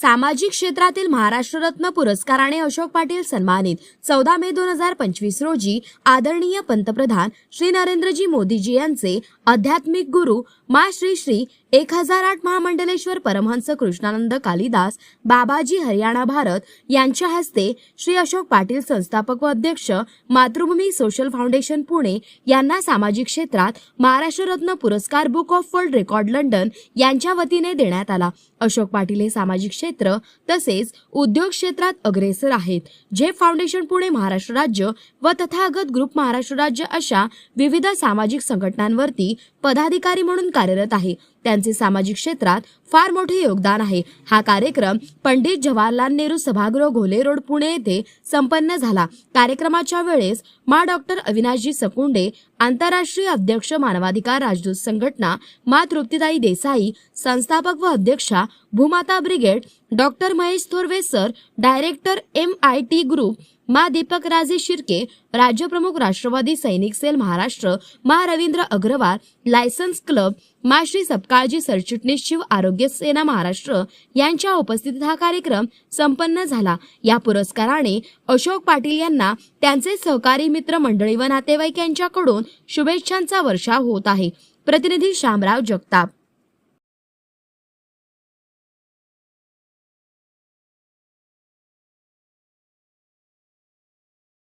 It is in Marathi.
सामाजिक क्षेत्रातील महाराष्ट्ररत्न पुरस्काराने अशोक पाटील सन्मानित. चौदा मे दोन हजार पंचवीस रोजी आदरणीय पंतप्रधान श्री नरेंद्रजी मोदीजी यांचे आध्यात्मिक गुरु मा श्री श्री एक हजार आठ महामंडलेश्वर परमहंस कृष्णानंद कालिदास बाबाजी हरियाणा भारत यांच्या हस्ते श्री अशोक पाटील संस्थापक व अध्यक्ष मातृभूमी सोशल फाउंडेशन पुणे यांना सामाजिक क्षेत्रात महाराष्ट्ररत्न पुरस्कार book of world record London यांच्या वतीने देण्यात आला. अशोक पाटील हे सामाजिक क्षेत्र तसेच उद्योग क्षेत्रात अग्रेसर आहेत. जे फाउंडेशन पुणे महाराष्ट्र राज्य व तथागत ग्रुप महाराष्ट्र राज्य अशा विविध सामाजिक संघटनांवरती पदाधिकारी म्हणून कार्यरत आहे. त्यांचे सामाजिक क्षेत्रात फार मोठे योगदान आहे. हा कार्यक्रम पंडित जवाहरलाल नेहरू सभागृह घोले रोड पुणे येथे संपन्न झाला. कार्यक्रमाच्या वेळेस मा डॉक्टर अविनाशजी सकुंडे आंतरराष्ट्रीय अध्यक्ष मानवाधिकार राजदूत संघटना मा तृप्तीताई देसाई संस्थापक व अध्यक्षा Bhumata brigade doctor Mahesh Thorve sir director M I T group मा दीपक राजे शिर्के राज्यप्रमुख राष्ट्रवादी सैनिक सेल महाराष्ट्र मा रवींद्र अग्रवाल लायसन्स क्लब मा श्री सपकाळजी सरचिटणीस शिव आरोग्य सेना महाराष्ट्र यांच्या उपस्थितीत हा कार्यक्रम संपन्न झाला. या पुरस्काराने अशोक पाटील यांना त्यांचे सहकारी मित्र मंडळी व नातेवाईक यांच्याकडून शुभेच्छांचा वर्षाव होत आहे. प्रतिनिधी श्यामराव जगताप.